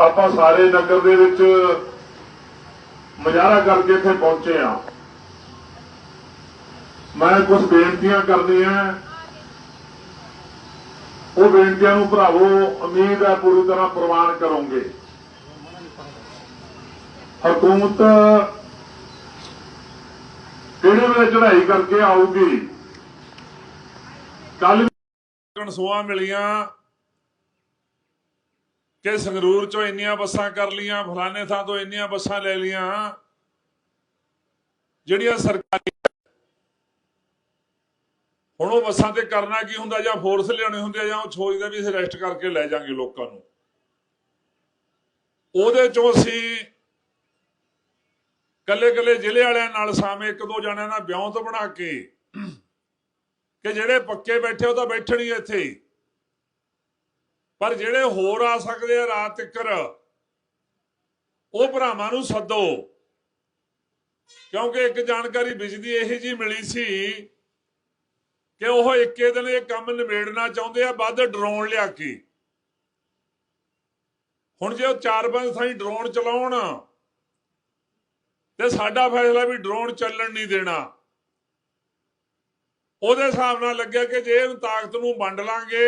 ਆਪਾਂ ਸਾਰੇ ਨਗਰ ਦੇ ਵਿੱਚ ਮੁਜ਼ਾਹਰਾ ਕਰਕੇ ਇੱਥੇ ਪਹੁੰਚੇ ਆ ਮੈਂ ਕੁਝ ਬੇਨਤੀਆਂ ਕਰਨੀਆਂ। ਉਹ ਬੇਨਤੀਆਂ ਨੂੰ ਭਰਾਵੋ, ਉਮੀਦ ਹੈ ਪੂਰੀ ਤਰ੍ਹਾਂ ਪ੍ਰਵਾਨ ਕਰੋਗੇ। ਹਕੂਮਤ ਕਿਹੜੇ ਵੇਲੇ ਚੜ੍ਹਾਈ ਕਰਕੇ ਆਊਗੀ? ਕੱਲ ਕਣਸੂਆਂ ਮਿਲੀਆਂ। ਕਿ ਸੰਗਰੂਰ ਚੋਂ ਇੰਨੀਆਂ ਬੱਸਾਂ ਕਰ ਲੀਆਂ ਫਲਾਣੇ ਥਾਂ ਤੋਂ ਇੰਨੀਆਂ ਬੱਸਾਂ ਲੈ ਲੀਆਂ ਜਿਹੜੀਆਂ ਸਰਕਾਰੀ ਹੁਣ ਉਹ ਬੱਸਾਂ ਤੇ ਕਰਨਾ ਕੀ ਹੁੰਦਾ, ਜਾਂ ਫੋਰਸ ਲਿਆਉਣੇ ਹੁੰਦੇ ਆ, ਜਾਂ ਉਹ ਸੋਚਦਾ ਵੀ ਅਸੀਂ ਅਰੈਸਟ ਕਰਕੇ ਲੈ ਜਾਾਂਗੇ ਲੋਕਾਂ ਨੂੰ। ਉਹਦੇ ਚੋਂ ਅਸੀਂ ਕੱਲੇ ਕੱਲੇ ਜ਼ਿਲ੍ਹੇ ਵਾਲਿਆਂ ਨਾਲ ਸਾਵੇਂ ਇੱਕ ਦੋ ਜਣਿਆਂ ਨਾਲ ਵਿਉਂਤ ਬਣਾ ਕੇ, ਕਿ ਜਿਹੜੇ ਪੱਕੇ ਬੈਠੇ ਉਹ ਤਾਂ ਬੈਠਣ ਹੀ ਇੱਥੇ ਪਰ ਜਿਹੜੇ ਹੋਰ ਆ ਸਕਦੇ ਆ ਰਾਤ ਤੱਕਰ, ਉਹ ਭਰਾਵਾਂ ਨੂੰ ਸੱਦੋ। ਕਿਉਂਕਿ ਇੱਕ ਜਾਣਕਾਰੀ ਬਿਜਲੀ ਇਹੋ ਜੀ ਮਿਲੀ ਸੀ ਕਿ ਉਹ ਇੱਕੇ ਦਿਨ ਇਹ ਕੰਮ ਨਿਬੇੜਨਾ ਚਾਹੁੰਦੇ ਆ, ਵੱਧ ਡਰੋਨ ਲਿਆ ਕੇ। ਹੁਣ ਜੇ ਉਹ ਚਾਰ ਪੰਜ ਥਾਈ ਡਰੋਨ ਚਲਾਉਣ ਤੇ ਸਾਡਾ ਫੈਸਲਾ ਵੀ ਡਰੋਨ ਚੱਲਣ ਨਹੀਂ ਦੇਣਾ। ਉਹਦੇ ਹਿਸਾਬ ਨਾਲ ਲੱਗਿਆ ਕਿ ਜੇ ਇਹਨੂੰ ਤਾਕਤ ਨੂੰ ਵੰਡ ਲਾਂਗੇ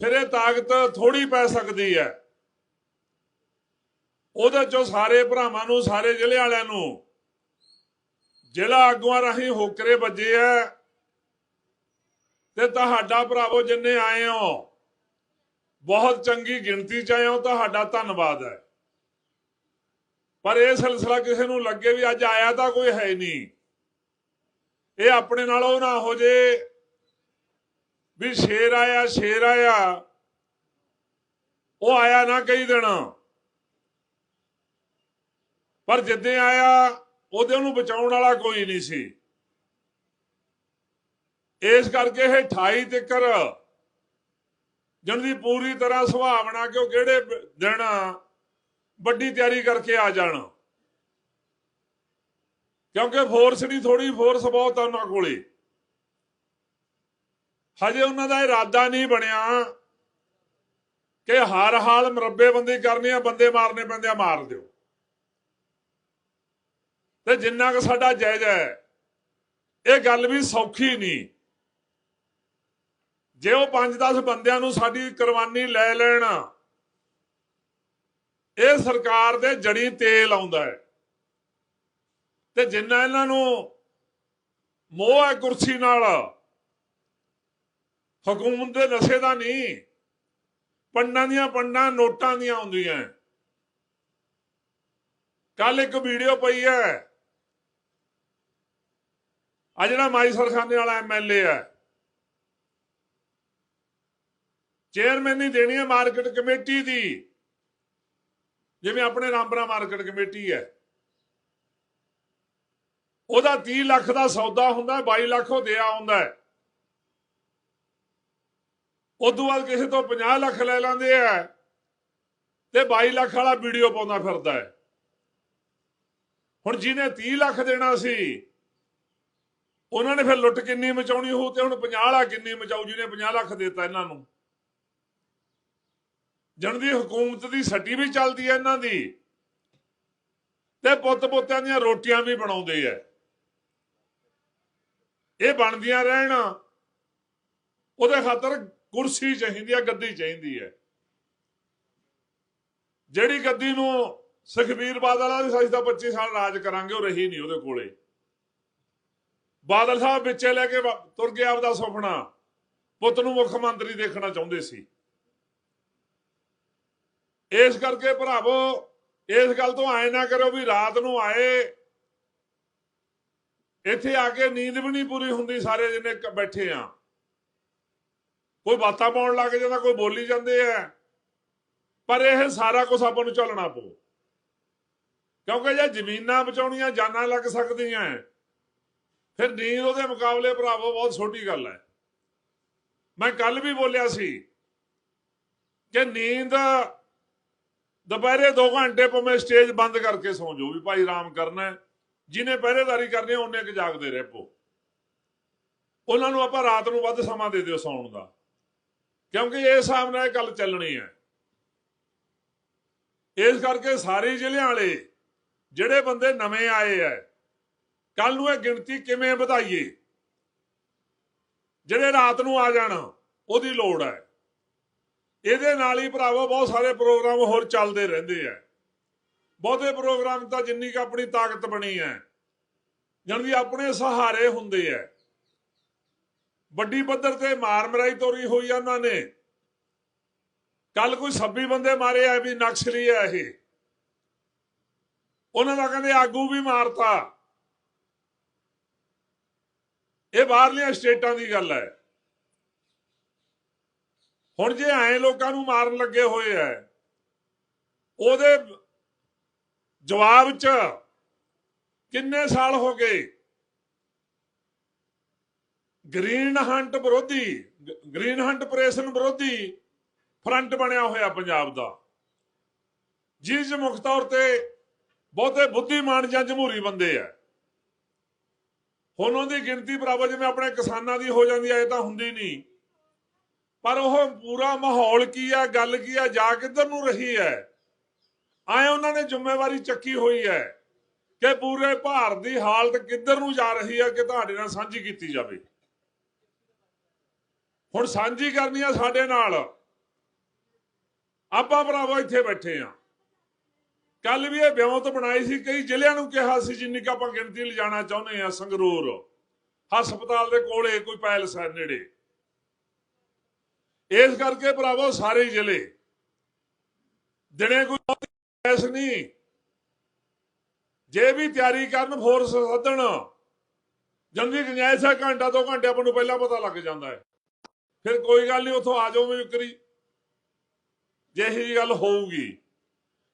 ਫਿਰ ਇਹ ਤਾਕਤ ਥੋੜੀ ਪੈ ਸਕਦੀ ਹੈ। ਉਹਦੇ ਚੋਂ ਸਾਰੇ ਭਰਾਵਾਂ ਨੂੰ, ਸਾਰੇ ਜ਼ਿਲ੍ਹੇ ਵਾਲਿਆਂ ਨੂੰ ਜ਼ਿਲ੍ਹਾ ਆਗੂਆਂ ਰਾਹੀਂ ਹੋਕਰੇ ਵੱਜੇ ਆ ਤੇ ਤੁਹਾਡਾ ਭਰਾਵੋ, ਜਿੰਨੇ ਆਏ ਹੋ, ਬਹੁਤ ਚੰਗੀ ਗਿਣਤੀ ਚ ਆਏ ਹੋ, ਤੁਹਾਡਾ ਧੰਨਵਾਦ ਹੈ। ਪਰ ਇਹ ਸਿਲਸਿਲਾ ਕਿਸੇ ਨੂੰ ਲੱਗੇ ਵੀ ਅੱਜ ਆਇਆ ਤਾਂ ਕੋਈ ਹੈ ਨਹੀਂ। ਇਹ ਆਪਣੇ ਨਾਲੋਂ ਨਾ ਹੋ ਜੇ ਵੀ ਸ਼ੇਰ ਆਇਆ ਸ਼ੇਰ ਆਇਆ। ਉਹ ਆਇਆ ਨਾ ਕਈ ਦਿਨ। ਪਰ ਜਿੱਦੇ ਆਇਆ, ਉਹਦੇ ਨੂੰ ਬਚਾਉਣ ਵਾਲਾ ਕੋਈ ਨਹੀਂ ਸੀ। ਇਸ ਕਰਕੇ ਇਹ 28 ਤਿਕਰ ਜਨ ਦੀ ਪੂਰੀ ਤਰ੍ਹਾਂ ਸੁਭਾਵਨਾ ਕਿ ਉਹ ਕਿਹੜੇ ਦਿਨ ਵੱਡੀ ਤਿਆਰੀ ਕਰਕੇ ਆ ਜਾਣ। ਕਿਉਂਕਿ ਫੋਰਸ ਨਹੀਂ ਥੋੜੀ ਫੋਰਸ ਬਹੁਤ ਆ ਉਹਨਾਂ ਕੋਲੇ। ਹਜੇ ਉਹਨਾਂ ਦਾ ਇਰਾਦਾ ਨਹੀਂ ਬਣਿਆ ਕਿ ਹਰ ਹਾਲ ਮਰੱਬੇ ਬੰਦੀ ਕਰਨੀ ਆ, ਬੰਦੇ ਮਾਰਨੇ ਪੈਂਦੇ ਆ, ਮਾਰ ਦਿਓ। ਤੇ ਜਿੰਨਾ ਕੁ ਸਾਡਾ ਜਾਇਜ਼ ਹੈ, ਇਹ ਗੱਲ ਵੀ ਸੌਖੀ ਨਹੀਂ। ਜੇ ਉਹ 5-10 ਬੰਦਿਆਂ ਨੂੰ ਸਾਡੀ ਕੁਰਬਾਨੀ ਲੈ ਲੈਣ, ਇਹ ਸਰਕਾਰ ਦੇ ਜੜੀ ਤੇਲ ਆਉਂਦਾ ਹੈ। ਤੇ ਜਿੰਨਾ ਇਹਨਾਂ ਨੂੰ ਮੋਹ ਹੈ ਕੁਰਸੀ ਨਾਲ ਹਕੂਮਤ ਦੇ ਨਸ਼ੇ ਦਾ ਨਹੀਂ ਪੰਡਾਂ ਦੀਆਂ ਪੰਡਾਂ ਨੋਟਾਂ ਦੀਆਂ ਹੁੰਦੀਆਂ। ਕੱਲ ਇੱਕ ਵੀਡੀਓ ਪਈ ਹੈ। ਆ ਜਿਹੜਾ ਮਾਈ ਸਰਖਾਨੇ ਵਾਲਾ ਐਮਐਲਏ ਹੈ। ਚੇਅਰਮੈਨ ਨਹੀਂ ਦੇਣੀ ਹੈ ਮਾਰਕੀਟ ਕਮੇਟੀ ਦੀ। ਜਿਵੇਂ ਆਪਣੇ ਰਾਮਪੁਰਾ ਮਾਰਕੀਟ ਕਮੇਟੀ ਹੈ। ਉਹਦਾ 30 ਲੱਖ ਦਾ ਸੌਦਾ ਹੁੰਦਾ ਹੈ, 22 ਲੱਖ ਉਹ ਦਿਆ ਹੁੰਦਾ ਹੈ। ਉਦੋਂ ਬਾਅਦ ਕਿਸੇ ਤੋਂ 50 ਲੱਖ ਲੈ ਲੈਂਦੇ ਆ ਤੇ 22 ਲੱਖ ਵਾਲਾ ਵੀਡੀਓ ਪਾਉਂਦਾ ਫਿਰਦਾ ਹੈ। ਹੁਣ ਜਿਹਨੇ 30 ਲੱਖ ਦੇਣਾ ਸੀ, ਉਹਨਾਂ ਨੇ ਫਿਰ ਲੁੱਟ ਕਿੰਨੀ ਮਚਾਉਣੀ ਹੋਊ ਤੇ ਹੁਣ 50 ਵਾਲਾ ਕਿੰਨੀ ਮਚਾਉ ਜਿਹਨੇ 50 ਲੱਖ ਦਿੱਤਾ ਇਹਨਾਂ ਨੂੰ। ਜਣਦੀ ਹਕੂਮਤ ਦੀ ਸੱਟੀ ਵੀ ਚੱਲਦੀ ਹੈ ਇਹਨਾਂ ਦੀ ਤੇ ਪੁੱਤ ਪੁੱਤਾਂ ਦੀਆਂ ਰੋਟੀਆਂ ਵੀ ਬਣਾਉਂਦੇ ਆ। ਇਹ ਬਣਦੀਆਂ ਰਹਿਣ, ਉਹਦੇ ਖਾਤਰ ਕੁਰਸੀ ਚਾਹੀਦੀ ਹੈ ਗੱਦੀ ਚਾਹੀਦੀ ਹੈ ਜਿਹੜੀ ਗੱਦੀ ਨੂੰ ਸੁਖਬੀਰ ਬਾਦਲ ਵਾਲਾ ਵੀ ਅਸੀਂ 25 ਸਾਲ ਰਾਜ ਕਰਾਂਗੇ, ਉਹ ਰਹੀ ਨਹੀਂ ਉਹਦੇ ਕੋਲੇ। ਬਾਦਲ ਸਾਹਿਬ ਵਿੱਚੇ ਲੈ ਕੇ ਵਾ- ਤੁਰ ਗਿਆ ਆਪਦਾ ਸੁਪਨਾ। ਪੁੱਤ ਨੂੰ ਮੁੱਖ ਮੰਤਰੀ ਦੇਖਣਾ ਚਾਹੁੰਦੇ ਸੀ। ਇਸ ਕਰਕੇ ਭਰਾਵੋ, ਇਸ ਗੱਲ ਤੋਂ ਆਏ ਨਾ ਕਰੋ ਵੀ ਰਾਤ ਨੂੰ ਆਏ। ਇੱਥੇ ਆ ਕੇ ਨੀਂਦ ਵੀ ਨਹੀਂ ਪੂਰੀ ਹੁੰਦੀ ਸਾਰੇ ਜਿੰਨੇ ਬੈਠੇ ਆ। ਕੋਈ ਬਾਤਾਂ ਪਾਉਣ ਲੱਗ ਜਾਂਦਾ, ਕੋਈ ਬੋਲੀ ਜਾਂਦੇ ਆ। ਪਰ ਇਹ ਸਾਰਾ ਕੁਝ ਆਪਾਂ ਨੂੰ ਚੱਲਣਾ ਪਊ। ਕਿਉਂਕਿ ਜੇ ਜ਼ਮੀਨਾਂ ਬਚਾਉਣੀਆਂ, ਜਾਨਾਂ ਲੱਗ ਸਕਦੀਆਂ ਫਿਰ ਨੀਂਦ ਉਹਦੇ ਮੁਕਾਬਲੇ ਭਰਾਵੋ ਬਹੁਤ ਛੋਟੀ ਗੱਲ ਹੈ ਮੈਂ ਕੱਲ ਵੀ ਬੋਲਿਆ ਸੀ ਕਿ ਨੀਂਦ ਦੁਪਹਿਰੇ 2 ਘੰਟੇ ਭਾਵੇਂ ਸਟੇਜ ਬੰਦ ਕਰਕੇ ਸੌਂ ਜਾਓ ਵੀ ਭਾਈ ਆਰਾਮ ਕਰਨਾ ਹੈ ਜਿਹਨੇ ਪਹਿਰੇਦਾਰੀ ਕਰਨੀ ਹੈ ਉਹਨੇ ਕਿ ਜਾਗਦੇ ਰਹਿ ਪੋ। ਉਹਨਾਂ ਨੂੰ ਆਪਾਂ ਰਾਤ ਨੂੰ ਵੱਧ ਸਮਾਂ ਦੇ ਦਿਓ ਸੌਣ ਦਾ। ਕਿਉਂਕਿ ਇਸ ਹਿਸਾਬ ਨਾਲ ਇਹ ਗੱਲ ਚੱਲਣੀ ਹੈ। ਇਸ ਕਰਕੇ ਸਾਰੇ ਜ਼ਿਲ੍ਹਿਆਂ ਵਾਲੇ, ਜਿਹੜੇ ਬੰਦੇ ਨਵੇਂ ਆਏ ਐ ਕੱਲ ਨੂੰ ਇਹ ਗਿਣਤੀ ਕਿਵੇਂ ਵਧਾਈਏ? ਜਿਹੜੇ ਰਾਤ ਨੂੰ ਆ ਜਾਣ, ਉਹਦੀ ਲੋੜ ਹੈ। ਇਹਦੇ ਨਾਲ ਹੀ ਭਰਾਵੋ, ਬਹੁਤ ਸਾਰੇ ਪ੍ਰੋਗਰਾਮ ਹੋਰ ਚੱਲਦੇ ਰਹਿੰਦੇ ਆ ਬਹੁਤੇ ਪ੍ਰੋਗਰਾਮ ਤਾਂ ਜਿੰਨੀ ਕੁ ਆਪਣੀ ਤਾਕਤ ਬਣੀ ਹੈ, ਜਾਣੀ ਆਪਣੇ ਸਹਾਰੇ ਹੁੰਦੇ ਆ ਵੱਡੀ ਪੱਧਰ ਤੇ ਮਾਰ ਮਰਾਈ ਤੋਰੀ ਹੋਈ ਆ ਉਹਨਾਂ ਨੇ। ਕੱਲ ਕੋਈ 26 ਬੰਦੇ ਮਾਰੇ ਆ ਵੀ ਨਕਸਲੀ ਆ ਇਹ। ਉਹਨਾਂ ਦਾ ਕਹਿੰਦੇ ਆਗੂ ਵੀ ਮਾਰਤਾ। ਇਹ ਬਾਹਰਲੀਆਂ ਸਟੇਟਾਂ ਦੀ ਗੱਲ ਹੈ। ਹੁਣ ਜੇ ਐ ਲੋਕਾਂ ਨੂੰ ਮਾਰਨ ਲੱਗੇ ਹੋਏ ਐ ਉਹਦੇ ਜਵਾਬ ਚ ਕਿੰਨੇ ਸਾਲ ਹੋ ਗਏ? ਗ੍ਰੀਨ ਹੰਟ ਵਿਰੋਧੀ ਗ੍ਰੀਨ ਹੰਟ ਆਪਰੇਸ਼ਨ ਵਿਰੋਧੀ ਫਰੰਟ ਬਣਿਆ ਹੋਇਆ ਪੰਜਾਬ ਦਾ। ਜਿਸ 'ਚ ਮੁੱਖ ਤੌਰ ਤੇ ਬਹੁਤੇ ਬੁੱਧੀਮਾਨ ਜਾਂ ਜਮਹੂਰੀ ਬੰਦੇ ਆ। ਹੁਣ ਉਹਦੀ ਗਿਣਤੀ ਬਰਾਬਰ ਜਿਵੇਂ ਆਪਣੇ ਕਿਸਾਨਾਂ ਦੀ ਹੋ ਜਾਂਦੀ ਹੈ ਇਹ ਤਾਂ ਹੁੰਦੀ ਨਹੀਂ। ਪਰ ਉਹ ਪੂਰਾ ਮਾਹੌਲ ਕੀ ਹੈ ਗੱਲ ਕੀ ਹੈ ਜਾ ਕਿੱਧਰ ਨੂੰ ਰਹੀ ਹੈ ਆਏ ਉਹਨਾਂ ਨੇ ਜ਼ਿੰਮੇਵਾਰੀ ਚੱਕੀ ਹੋਈ ਹੈ ਕਿ ਪੂਰੇ ਭਾਰਤ ਦੀ ਹਾਲਤ ਕਿੱਧਰ ਨੂੰ ਜਾ ਰਹੀ ਹੈ ਕਿ ਤੁਹਾਡੇ ਨਾਲ ਸਾਂਝੀ ਕੀਤੀ ਜਾਵੇ। ਹੁਣ ਸਾਂਝੀ ਕਰਨੀ ਆ ਸਾਡੇ ਨਾਲ। ਆਪਾਂ ਭਰਾਵੋ ਇੱਥੇ ਬੈਠੇ ਆ। ਕੱਲ ਵੀ ਇਹ ਵਿਉਂਤ ਬਣਾਈ ਸੀ, ਕਈ ਜ਼ਿਲ੍ਹਿਆਂ ਨੂੰ ਕਿਹਾ ਸੀ ਜਿੰਨੀ ਕੁ ਆਪਾਂ ਗਿਣਤੀ ਲਿਜਾਣਾ ਚਾਹੁੰਦੇ ਆ, ਸੰਗਰੂਰ। ਹਸਪਤਾਲ ਦੇ ਕੋਲੇ ਕੋਈ ਪੈਲਸ ਹੈ ਨੇੜੇ। ਇਸ ਕਰਕੇ ਭਰਾਵੋ ਸਾਰੇ ਜ਼ਿਲ੍ਹੇ ਦਿਨੇ ਕੋਈ ਐਸ ਨਹੀਂ। ਜੇ ਵੀ ਤਿਆਰੀ ਕਰਨ ਫੋਰਸ ਸੱਦਣ। ਜੰਦੀ ਗੰਜਾਇਸ ਹੈ ਘੰਟਾ, ਦੋ ਘੰਟੇ ਆਪਾਂ ਨੂੰ ਪਹਿਲਾਂ ਪਤਾ ਲੱਗ ਜਾਂਦਾ ਹੈ। ਫਿਰ ਕੋਈ ਗੱਲ ਨਹੀਂ, ਉੱਥੋਂ ਆ ਜਾਓ ਵੀ ਕਰੀ ਜੇ ਇਹੀ ਜਿਹੀ ਗੱਲ ਹੋਊਗੀ।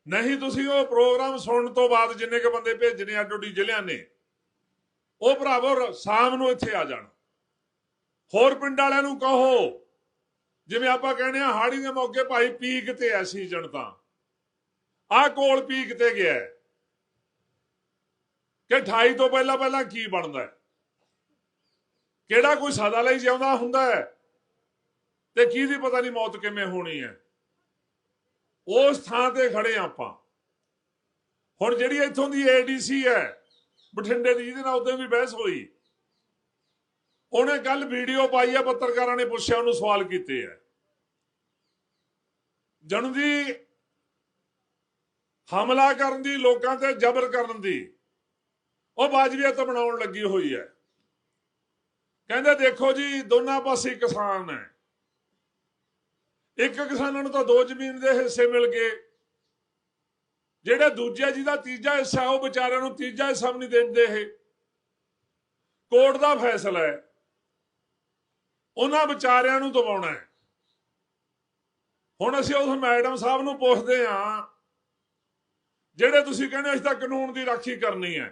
ਨਹੀਂ ਤੁਸੀਂ ਉਹ ਪ੍ਰੋਗਰਾਮ ਸੁਣਨ ਤੋਂ ਬਾਅਦ ਜਿੰਨੇ ਕ ਬੰਦੇ ਭੇਜਣੇ ਅੱਡੋਡੀ ਜ਼ਿਲ੍ਹਿਆਂ ਨੇ, ਉਹ ਭਰਾਵੋ ਸ਼ਾਮ ਨੂੰ ਇੱਥੇ ਆ ਜਾਣ। ਹੋਰ ਪਿੰਡ ਵਾਲਿਆਂ ਨੂੰ ਕਹੋ, ਜਿਵੇਂ ਆਪਾਂ ਕਹਿੰਦੇ ਆ, ਹਾੜੀ ਦੇ ਮੌਕੇ ਭਾਈ ਪੀਕ ਤੇ ਐ ਸੀਜ਼ਨ ਤਾਂ ਆਹ ਕੋਲ ਪੀਕ ਤੇ ਗਿਆ ਕਿ 28 ਤੋਂ ਪਹਿਲਾਂ ਪਹਿਲਾਂ ਕੀ ਬਣਦਾ ਕਿਹੜਾ ਕੋਈ ਸਦਾ ਲਈ ਜਿਉਂਦਾ ਹੁੰਦਾ ਹੈ? ਤੇ ਕੀ ਦੀ ਪਤਾ ਨਹੀਂ ਮੌਤ ਕਿਵੇਂ ਹੋਣੀ ਹੈ। ਉਸ ਥਾਂ ਤੇ ਖੜੇ ਹਾਂ ਆਪਾਂ। ਹੁਣ ਜਿਹੜੀ ਇੱਥੋਂ ਦੀ ਏਡੀਸੀ ਹੈ, ਬਠਿੰਡੇ ਦੀ, ਜਿਹਦੇ ਨਾਲ ਉਦੋਂ ਵੀ ਬਹਿਸ ਹੋਈ। ਉਹਨੇ ਕੱਲ ਵੀਡੀਓ ਪਾਈ ਹੈ, ਪੱਤਰਕਾਰਾਂ ਨੇ ਪੁੱਛਿਆ, ਉਹਨੂੰ ਸਵਾਲ ਕੀਤੇ ਹੈ। ਜਣ ਦੀ ਹਮਲਾ ਕਰਨ ਦੀ, ਲੋਕਾਂ ਤੇ ਜ਼ਬਰ ਕਰਨ ਦੀ, ਉਹ ਬਾਜਵੀਅਤ ਬਣਾਉਣ ਲੱਗੀ ਹੋਈ ਹੈ। ਕਹਿੰਦੇ, ਦੇਖੋ ਜੀ, ਦੋਨਾਂ ਪਾਸੇ ਕਿਸਾਨ ਹੈ। ਇੱਕ ਕਿਸਾਨਾਂ ਨੂੰ ਤਾਂ ਦੋ ਜ਼ਮੀਨ ਦੇ ਹਿੱਸੇ ਮਿਲ ਗਏ। ਜਿਹੜੇ ਦੂਜੇ ਜਿਹਦਾ ਤੀਜਾ ਹਿੱਸਾ ਉਹ ਵਿਚਾਰਿਆਂ ਨੂੰ ਤੀਜਾ ਹਿੱਸਾ ਵੀ ਨਹੀਂ ਦਿੰਦੇ ਇਹ। ਕੋਰਟ ਦਾ ਫੈਸਲਾ ਹੈ। ਉਹਨਾਂ ਵਿਚਾਰਿਆਂ ਨੂੰ ਦਬਾਉਣਾ ਹੈ। ਹੁਣ ਅਸੀਂ ਉਸ ਮੈਡਮ ਸਾਹਿਬ ਨੂੰ ਪੁੱਛਦੇ ਹਾਂ, ਜਿਹੜੇ ਤੁਸੀਂ ਕਹਿੰਦੇ ਅਸੀਂ ਤਾਂ ਕਾਨੂੰਨ ਦੀ ਰਾਖੀ ਕਰਨੀ ਹੈ।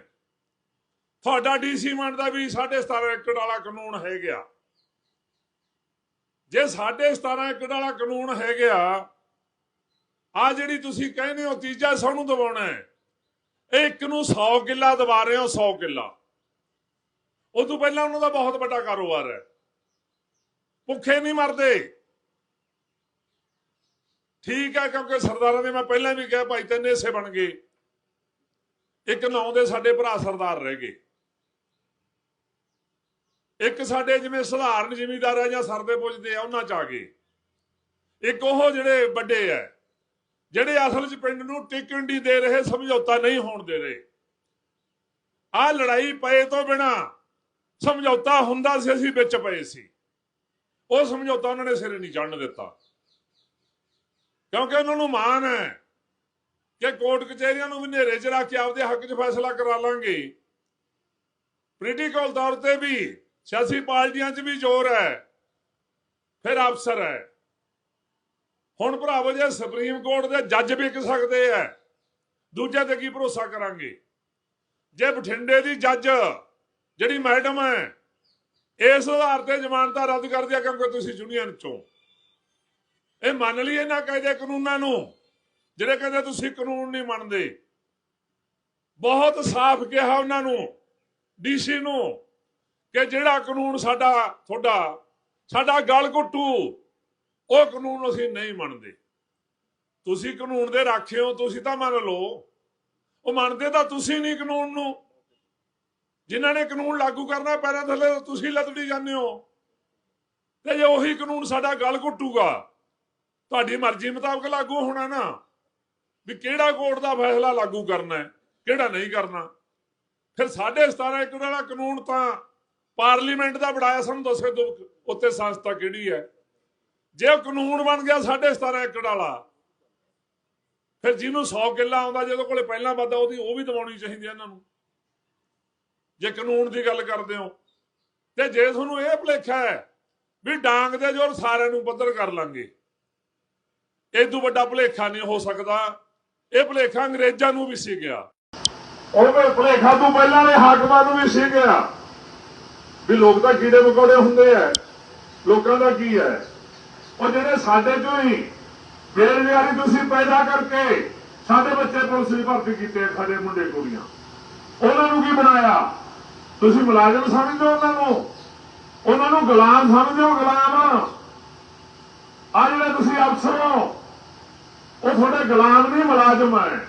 ਤੁਹਾਡਾ ਡੀਸੀ ਮੰਨਦਾ ਵੀ 17.5 ਏਕੜ ਵਾਲਾ ਕਾਨੂੰਨ ਹੈ ਗਿਆ ਜੇ 17.5 ਏਕੜ ਵਾਲਾ ਕਾਨੂੰਨ ਹੈ ਗਿਆ ਆ ਜਿਹੜੀ ਤੁਸੀਂ ਕਹਿੰਦੇ ਹੋ ਤੀਜਾ ਸਾਨੂੰ ਦਬਾਉਣਾ ਹੈ। ਇਹ ਇੱਕ ਨੂੰ 100 ਕਿੱਲਾ ਦਵਾ ਰਹੇ ਹੋ 100 ਕਿੱਲਾ। ਉਹ ਤੋਂ ਪਹਿਲਾਂ ਉਹਨਾਂ ਦਾ ਬਹੁਤ ਵੱਡਾ ਕਾਰੋਬਾਰ ਹੈ। ਭੁੱਖੇ ਨਹੀਂ ਮਰਦੇ। ਠੀਕ ਹੈ, ਕਿਉਂਕਿ ਸਰਦਾਰਾਂ ਦੇ ਮੈਂ ਪਹਿਲਾਂ ਵੀ ਕਿਹਾ, ਭਾਈ ਤਿੰਨ ਹਿੱਸੇ ਬਣ ਗਏ। ਇੱਕ ਨੌ ਦੇ ਸਾਡੇ ਭਰਾ ਸਰਦਾਰ ਰਹਿ ਗਏ। ਇੱਕ ਸਾਡੇ ਜਿਵੇਂ ਸਧਾਰਨ ਜ਼ਿਮੀਦਾਰ ਆ ਜਾਂ ਸਰਦੇ ਪੁੱਜਦੇ ਆ, ਉਹਨਾਂ ਚ ਆ ਗਏ। ਇੱਕ ਉਹ ਜਿਹੜੇ ਵੱਡੇ ਆ ਜਿਹੜੇ ਅਸਲ 'ਚ ਪਿੰਡ ਨੂੰ ਟਿਕਣ ਦੇ ਰਹੇ, ਸਮਝੌਤਾ ਨਹੀਂ ਹੋਣ ਦੇ ਰਹੇ। ਆ ਲੜਾਈ ਪਏ ਤੋਂ ਬਿਨਾ ਸਮਝੌਤਾ ਹੁੰਦਾ ਸੀ, ਅਸੀਂ ਵਿੱਚ ਪਏ ਸੀ। ਉਹ ਸਮਝੌਤਾ ਉਹਨਾਂ ਨੇ ਸਿਰੇ ਨਹੀਂ ਚੜਨ ਦਿੱਤਾ। ਕਿਉਂਕਿ ਉਹਨਾਂ ਨੂੰ ਮਾਣ ਹੈ ਕਿ ਕੋਰਟ ਕਚਹਿਰੀਆਂ ਨੂੰ ਵੀ ਨੇਰੇ 'ਚ ਰੱਖ ਕੇ ਆਪਦੇ ਹੱਕ 'ਚ ਫੈਸਲਾ ਕਰਾ ਲਾਂਗੇ। ਪੋਲੀਟੀਕਲ ਤੌਰ ਤੇ ਵੀ ਸਿਆਸੀ ਪਾਰਟੀਆਂ 'ਚ ਵੀ ਜ਼ੋਰ ਹੈ, ਫਿਰ ਅਫਸਰ ਹੈ। ਹੁਣ ਭਰਾਵੋ, ਜੇ ਸੁਪਰੀਮ ਕੋਰਟ ਦੇ ਜੱਜ ਵਿਕ ਸਕਦੇ ਆ ਦੂਜੇ ਤੇ ਕੀ ਭਰੋਸਾ ਕਰਾਂਗੇ? ਜੇ ਬਠਿੰਡੇ ਦੀ ਜੱਜ, ਜਿਹੜੀ ਮੈਡਮ ਹੈ, ਇਸ ਆਧਾਰ ਤੇ ਜ਼ਮਾਨਤਾਂ ਰੱਦ ਕਰ ਦਿਆ ਕਿਉਂਕਿ ਤੁਸੀਂ ਯੂਨੀਅਨ ਚੋਂ। ਇਹ ਮੰਨ ਲਈ ਇਹਨਾਂ ਕਾਇਦੇ ਕਾਨੂੰਨਾਂ ਨੂੰ, ਜਿਹੜੇ ਕਹਿੰਦੇ ਤੁਸੀਂ ਕਾਨੂੰਨ ਨਹੀਂ ਮੰਨਦੇ। ਬਹੁਤ ਸਾਫ਼ ਕਿਹਾ ਉਹਨਾਂ ਨੂੰ, ਡੀਸੀ ਨੂੰ ਕਿ ਜਿਹੜਾ ਕਾਨੂੰਨ ਸਾਡਾ, ਤੁਹਾਡਾ, ਸਾਡਾ ਗਲ ਘੁੱਟੂ, ਉਹ ਕਾਨੂੰਨ ਅਸੀਂ ਨਹੀਂ ਮੰਨਦੇ। ਤੁਸੀਂ ਕਾਨੂੰਨ ਦੇ ਰਾਖੇ ਹੋ, ਤੁਸੀਂ ਤਾਂ ਮੰਨ ਲਓ। ਉਹ ਮੰਨਦੇ ਤਾਂ ਤੁਸੀਂ ਨਹੀਂ ਕਾਨੂੰਨ ਨੂੰ। ਜਿਨ੍ਹਾਂ ਨੇ ਕਾਨੂੰਨ ਲਾਗੂ ਕਰਨਾ ਪੈਰਾਂ ਥੱਲੇ ਤੁਸੀਂ ਲਤੜੀ ਜਾਂਦੇ ਹੋ। ਤੇ ਜੇ ਉਹੀ ਕਾਨੂੰਨ ਸਾਡਾ ਗਲ ਘੁੱਟੂਗਾ, ਤੁਹਾਡੀ ਮਰਜ਼ੀ ਮੁਤਾਬਕ ਲਾਗੂ ਹੋਣਾ ਨਾ। ਵੀ ਕਿਹੜਾ ਕੋਰਟ ਦਾ ਫੈਸਲਾ ਲਾਗੂ ਕਰਨਾ ਹੈ, ਕਿਹੜਾ ਨਹੀਂ ਕਰਨਾ। ਫਿਰ 17.5 ਏਕੜ ਵਾਲਾ ਕਾਨੂੰਨ ਤਾਂ ਪਾਰਲੀਮੈਂਟ ਦਾ ਬਣਾਇਆ ਸਾਨੂੰ ਦੱਸੋ ਦੋ ਉੱਤੇ ਸੰਸਥਾ ਕਿਹੜੀ ਹੈ? ਜੇ ਉਹ ਕਾਨੂੰਨ ਬਣ ਗਿਆ 17.5 ਏਕੜ ਵਾਲਾ, ਫਿਰ ਜਿਹਨੂੰ 100 ਕਿੱਲਾ ਆਉਂਦਾ, ਜਿਹਦੇ ਕੋਲੇ ਪਹਿਲਾਂ ਵਾਦਾ ਉਹਦੀ ਉਹ ਵੀ ਦਿਵਾਉਣੀ ਚਾਹੀਦੀ ਹੈ ਇਹਨਾਂ ਨੂੰ। ਜੇ ਕਾਨੂੰਨ ਦੀ ਗੱਲ ਕਰਦੇ ਹੋ, ਤੇ ਜੇ ਤੁਹਾਨੂੰ ਇਹ ਭੁਲੇਖਾ ਹੈ ਵੀ ਡਾਂਗ ਦੇ ਜੋਰ ਸਾਰਿਆਂ ਨੂੰ ਪੱਧਰ ਕਰ ਲਾਂਗੇ ਇਹ ਤੋਂ ਵੱਡਾ ਭੁਲੇਖਾ ਨਹੀਂ ਹੋ ਸਕਦਾ। ਇਹ ਭੁਲੇਖਾ ਅੰਗਰੇਜ਼ਾਂ ਨੂੰ ਵੀ ਸੀ ਗਿਆ। ਉਹ ਭੁਲੇਖਾ ਤੋਂ ਪਹਿਲਾਂ ਦੇ ਹਾਕਮਾਂ ਨੂੰ ਵੀ ਸੀ ਗਿਆ। ਵੀ ਲੋਕ ਤਾਂ ਕੀੜੇ ਮਕੌੜੇ ਹੁੰਦੇ ਆ। ਲੋਕਾਂ ਦਾ ਕੀ ਹੈ ਉਹ ਜਿਹੜੇ ਸਾਡੇ ਚੋਂ ਹੀ ਬੇਰੁਜ਼ਗਾਰੀ ਤੁਸੀਂ ਪੈਦਾ ਕਰਕੇ ਸਾਡੇ ਬੱਚੇ ਪੁਲਿਸ ਦੀ ਭਰਤੀ ਕੀਤੇ ਸਾਡੇ ਮੁੰਡੇ ਕੁੜੀਆਂ। ਉਹਨਾਂ ਨੂੰ ਕੀ ਬਣਾਇਆ? ਤੁਸੀਂ ਮੁਲਾਜ਼ਮ ਸਮਝਦੇ ਹੋ ਉਹਨਾਂ ਨੂੰ? ਉਹਨਾਂ ਨੂੰ ਗੁਲਾਮ ਸਮਝਦੇ ਹੋ ਗੁਲਾਮ? ਆ ਜਿਹੜੇ ਤੁਸੀਂ ਅਫਸਰ ਹੋ, ਉਹ ਤੁਹਾਡੇ ਗੁਲਾਮ ਨਹੀਂ, ਮੁਲਾਜ਼ਮ ਹੈ।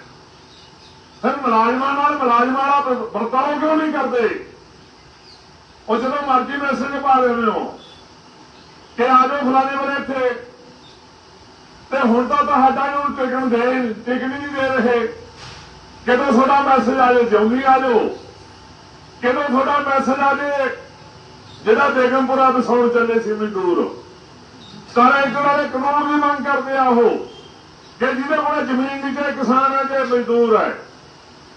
ਫਿਰ ਮੁਲਾਜ਼ਮਾਂ ਨਾਲ ਮੁਲਾਜ਼ਮਾਂ ਵਾਲਾ ਵਰ- ਵਰਤਾਓ ਕਿਉਂ ਨਹੀਂ ਕਰਦੇ? ਉਹ ਜਦੋਂ ਮਰਜ਼ੀ ਮੈਸੇਜ ਪਾ ਦਿੰਦੇ ਹੋ ਕਿ ਆ ਜਾਓ ਫਲਾਣੇ ਵਾਲੇ ਇੱਥੇ। ਤੇ ਹੁਣ ਤਾਂ ਤੁਹਾਡਾ ਨੂੰ ਟਿਕਣ ਦੇ, ਟਿਕਣ ਹੀ ਨਹੀਂ ਦੇ ਰਹੇ। ਕਦੋਂ ਤੁਹਾਡਾ ਮੈਸੇਜ ਆ ਜਾਏ ਜਲਦੀ ਆ ਜਾਓ। ਕਦੋਂ ਤੁਹਾਡਾ ਮੈਸੇਜ ਆ ਜਾਏ ਜਿਹੜਾ ਬੇਗਮਪੁਰਾ ਵਸਾਉਣ ਚੱਲੇ ਸੀ ਮਜ਼ਦੂਰ ਸਾਰਾ ਇੱਕ ਵਾਲੇ ਕਾਨੂੰਨ ਦੀ ਮੰਗ ਕਰਦੇ ਆ ਉਹ, ਕਿ ਜਿਹਦੇ ਕੋਲ ਜ਼ਮੀਨ ਨਹੀਂ ਚਾਹੇ ਕਿਸਾਨ ਹੈ ਚਾਹੇ ਮਜ਼ਦੂਰ ਹੈ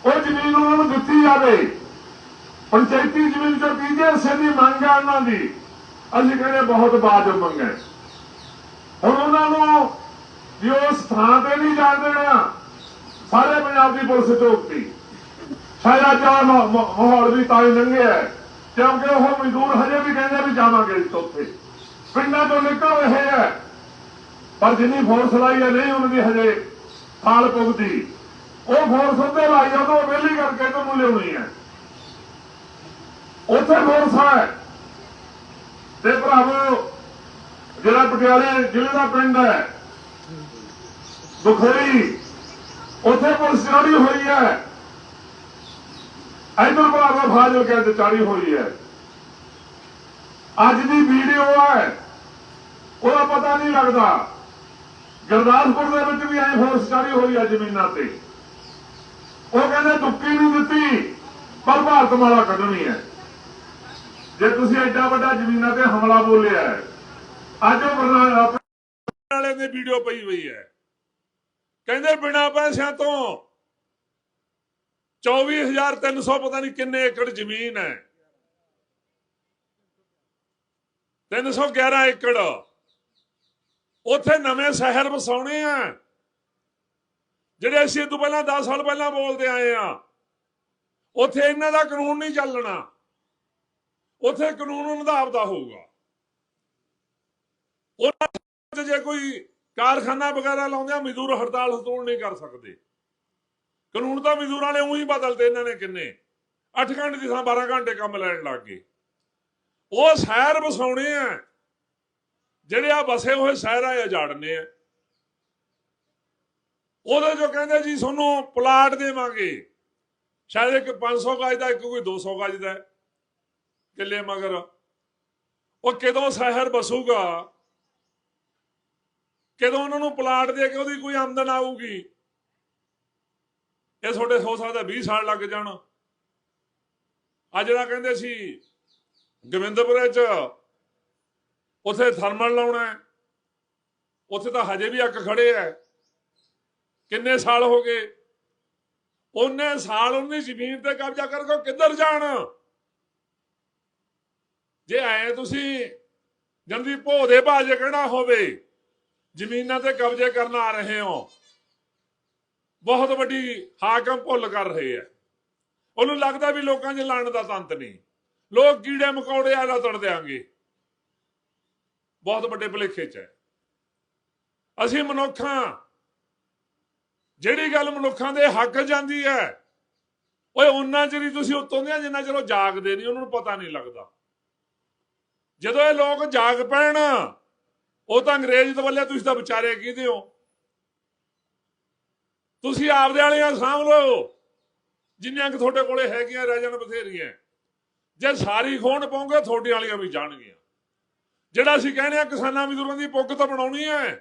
ਉਹ ਜ਼ਮੀਨ ਉਹਨਾਂ ਨੂੰ ਦਿੱਤੀ ਜਾਵੇ। ਪੰਚਾਇਤੀ ਜ਼ਮੀਨ ਚੋਂ ਤੀਜੇ ਹਿੱਸੇ ਦੀ ਮੰਗ ਹੈ ਉਹਨਾਂ ਦੀ। ਅਸੀਂ ਕਹਿੰਦੇ ਬਹੁਤ ਵਾਜਬ ਮੰਗ ਹੈ। ਹੁਣ ਉਹਨਾਂ ਨੂੰ ਵੀ ਉਸ ਥਾਂ ਤੇ ਨਹੀਂ ਜਾਣ ਦੇਣਾ ਸਾਰੇ ਪੰਜਾਬ ਦੀ ਪੁਲਿਸ ਚੌਕਤੀ। ਸ਼ਾਇਦ ਅੱਜ ਮਾਹੌਲ ਵੀ ਤਾਂ ਹੀ ਲੰਘਿਆ ਹੈ, ਕਿਉਂਕਿ ਉਹ ਮਜ਼ਦੂਰ ਹਜੇ ਵੀ ਕਹਿੰਦੇ ਵੀ ਜਾਵਾਂਗੇ ਇਸ ਉੱਥੇ ਪਿੰਡਾਂ ਤੋਂ ਨਿਕਲ ਰਹੇ ਹੈ। ਪਰ ਜਿੰਨੀ ਫੋਰਸ ਲਾਈ ਹੈ ਨਹੀਂ ਉਹਨਾਂ ਦੀ ਹਜੇ ਸਾਲ ਪੁੱਗਦੀ। ਉਹ ਫੋਰਸ ਉੱਤੇ ਲਾਈ ਆ ਉਹ ਵੇਲੀ ਕਰਕੇ ਤੁਹਾਨੂੰ ਲਿਆਉਣੀ ਹੈ। ਉੱਥੇ ਫੋਰਸ ਹੈ ਤੇ ਭਰਾਵੋ ਜਿਹੜਾ ਪਟਿਆਲੇ, ਜ਼ਿਲ੍ਹੇ ਦਾ ਪਿੰਡ ਹੈ। ਬਖੋਈ ਉੱਥੇ ਪੁਲਿਸ ਚੜੀ ਹੋਈ ਹੈ। ਇਧਰ ਭਰਾਵੋ, ਫਾਜ਼ਲ ਕਹਿੰਦੇ ਚੜੀ ਹੋਈ ਹੈ। ਅੱਜ ਦੀ ਵੀਡੀਓ ਹੈ। ਉਹਦਾ ਪਤਾ ਨਹੀਂ ਲੱਗਦਾ। ਗੁਰਦਾਸਪੁਰ ਦੇ ਵਿੱਚ ਵੀ ਐ ਫੋਰਸ ਚੜੀ ਹੋਈ ਹੈ ਜ਼ਮੀਨਾਂ ਤੇ। ਉਹ ਕਹਿੰਦੇ ਦੁੱਕੀ ਨਹੀਂ ਦਿੱਤੀ, ਪਰ ਭਾਰਤ ਮਾਲਾ ਕੱਢਣੀ ਹੈ। ਜੇ ਤੁਸੀਂ ਐਡਾ ਵੱਡਾ ਜ਼ਮੀਨਾਂ ਤੇ ਹਮਲਾ ਬੋਲਿਆ ਹੈ, ਅੱਜ ਉਹ ਬਰਨਾ- ਵਾਲੇ ਨੇ ਵੀਡੀਓ ਪਈ ਹੋਈ ਹੈ। ਕਹਿੰਦੇ ਬਿਨਾ ਪੈਸਿਆਂ ਤੋਂ 24300 ਪਤਾ ਨਹੀਂ ਕਿੰਨੇ ਏਕੜ ਜ਼ਮੀਨ ਹੈ। 311 ਏਕੜ। ਉੱਥੇ ਨਵੇਂ ਸ਼ਹਿਰ ਵਸਾਉਣੇ ਆ। ਜਿਹੜੇ ਅਸੀਂ ਇਹ ਤੋਂ ਪਹਿਲਾਂ 10 ਸਾਲ ਪਹਿਲਾਂ ਬੋਲਦੇ ਆਏ ਆ, ਉੱਥੇ ਇਹਨਾਂ ਦਾ ਕਾਨੂੰਨ ਨਹੀਂ ਚੱਲਣਾ। ਉੱਥੇ ਕਾਨੂੰਨ ਉਹਨਾਂ ਦਾ ਆਪਦਾ ਹੋਊਗਾ। ਉਹਨਾਂ 'ਚ ਜੇ ਕੋਈ ਕਾਰਖਾਨਾ ਵਗੈਰਾ ਲਾਉਂਦੇ ਮਜ਼ਦੂਰ ਹੜਤਾਲ ਹਤੂਲ ਨਹੀਂ ਕਰ ਸਕਦੇ। ਕਾਨੂੰਨ ਤਾਂ ਮਜ਼ਦੂਰਾਂ ਨੇ ਉਹੀ ਬਦਲਦੇ ਇਹਨਾਂ ਨੇ ਕਿੰਨੇ? 8 ਘੰਟੇ ਦੀ ਥਾਂ 12 ਘੰਟੇ ਕੰਮ ਲੈਣ ਲੱਗ ਗਏ। ਉਹ ਸ਼ਹਿਰ ਵਸਾਉਣੇ ਆ। ਜਿਹੜੇ ਆ ਬਸੇ ਹੋਏ ਸ਼ਹਿਰ ਉਜਾੜਨੇ ਆ। ਉਹਦੇ ਜੋ ਕਹਿੰਦੇ ਜੀ, ਤੁਹਾਨੂੰ ਪਲਾਟ ਦੇਵਾਂਗੇ। ਸ਼ਾਇਦ ਇੱਕ 500 ਗਜ ਦਾ, ਇੱਕ ਕੋਈ 200 ਗਜ ਦਾ ਕਿੱਲੇ ਮਗਰ। ਉਹ ਕਦੋਂ ਸ਼ਹਿਰ ਬਸੂਗਾ? ਕਦੋਂ ਉਹਨਾਂ ਨੂੰ ਪਲਾਟ ਦੇ ਕੇ ਉਹਦੀ ਕੋਈ ਆਮਦਨ ਆਊਗੀ? ਇਹ ਤੁਹਾਡੇ ਸੋਚ ਸਕਦਾ 20 ਸਾਲ ਲੱਗ ਜਾਣ। ਆ ਜਿਹੜਾ ਕਹਿੰਦੇ ਸੀ, ਗੋਬਿੰਦਪੁਰੇ ਚ ਉੱਥੇ ਥਰਮਲ ਲਾਉਣਾ ਹੈ। ਉੱਥੇ ਤਾਂ ਹਜੇ ਵੀ ਅੱਕ ਖੜੇ ਐ ਕਿੰਨੇ ਸਾਲ ਹੋ ਗਏ? ਉਹਨੇ ਸਾਲ ਉਹਨੇ ਜ਼ਮੀਨ ਤੇ ਕਬਜ਼ਾ ਕਰਕੇ ਉਹ ਕਿੱਧਰ ਜਾਣ? ਜੇ ਐ ਤੁਸੀਂ ਜੰਦੀ ਭੋ ਦੇ ਬਾਜੇ ਕਹਿਣਾ ਹੋਵੇ? ਜ਼ਮੀਨਾਂ ਤੇ ਕਬਜ਼ੇ ਕਰਨ ਆ ਰਹੇ ਹੋ। ਬਹੁਤ ਵੱਡੀ ਹਾਕਮ ਭੁੱਲ ਕਰ ਰਹੇ ਆ। ਉਹਨੂੰ ਲੱਗਦਾ ਵੀ ਲੋਕਾਂ 'ਚ ਲੜਨ ਦਾ ਤੰਤ ਨਹੀਂ। ਲੋਕ ਕੀੜੇ ਮਕੌੜੇ ਆਲਾ ਤੜ ਦਿਆਂਗੇ। ਬਹੁਤ ਵੱਡੇ ਭੁਲੇਖੇ 'ਚ ਹੈ। ਅਸੀਂ ਮਨੁੱਖਾਂ, ਜਿਹੜੀ ਗੱਲ ਮਨੁੱਖਾਂ ਦੇ ਹੱਕ ਜਾਂਦੀ ਹੈ, ਓਏ, ਉਹਨਾਂ ਚਿਰ ਹੀ ਤੁਸੀਂ ਉੱਤੋਂ ਦੇ ਜਿੰਨਾ ਚਿਰ ਉਹ ਜਾਗਦੇ ਨਹੀਂ, ਉਹਨਾਂ ਨੂੰ ਪਤਾ ਨਹੀਂ ਲੱਗਦਾ। ਜਦੋਂ ਇਹ ਲੋਕ ਜਾਗ ਪੈਣ, ਉਹ ਤਾਂ ਅੰਗਰੇਜ਼ ਤੋਂ ਵੱਲੇ ਤੁਸੀਂ ਤਾਂ ਵਿਚਾਰੇ ਕਿਹਦੇ ਹੋ ਤੁਸੀਂ ਆਪਦੇ ਵਾਲਿਆਂ ਸਾਂਭ ਲਓ, ਜਿੰਨੀਆਂ ਕਿ ਤੁਹਾਡੇ ਕੋਲੇ ਹੈਗੀਆਂ, ਰਹਿ ਜਾਣ ਬਥੇਰੀਆਂ। ਜੇ ਸਾਰੀ ਖੋਣ ਪਾਉਂਗੇ ਤੁਹਾਡੇ ਵਾਲੀਆਂ ਵੀ ਜਾਣਗੀਆਂ। ਜਿਹੜਾ ਅਸੀਂ ਕਹਿੰਦੇ ਆ ਕਿਸਾਨਾਂ ਮਜ਼ਦੂਰਾਂ ਦੀ ਪੁੱਗ ਤਾਂ ਬਣਾਉਣੀ ਹੈ,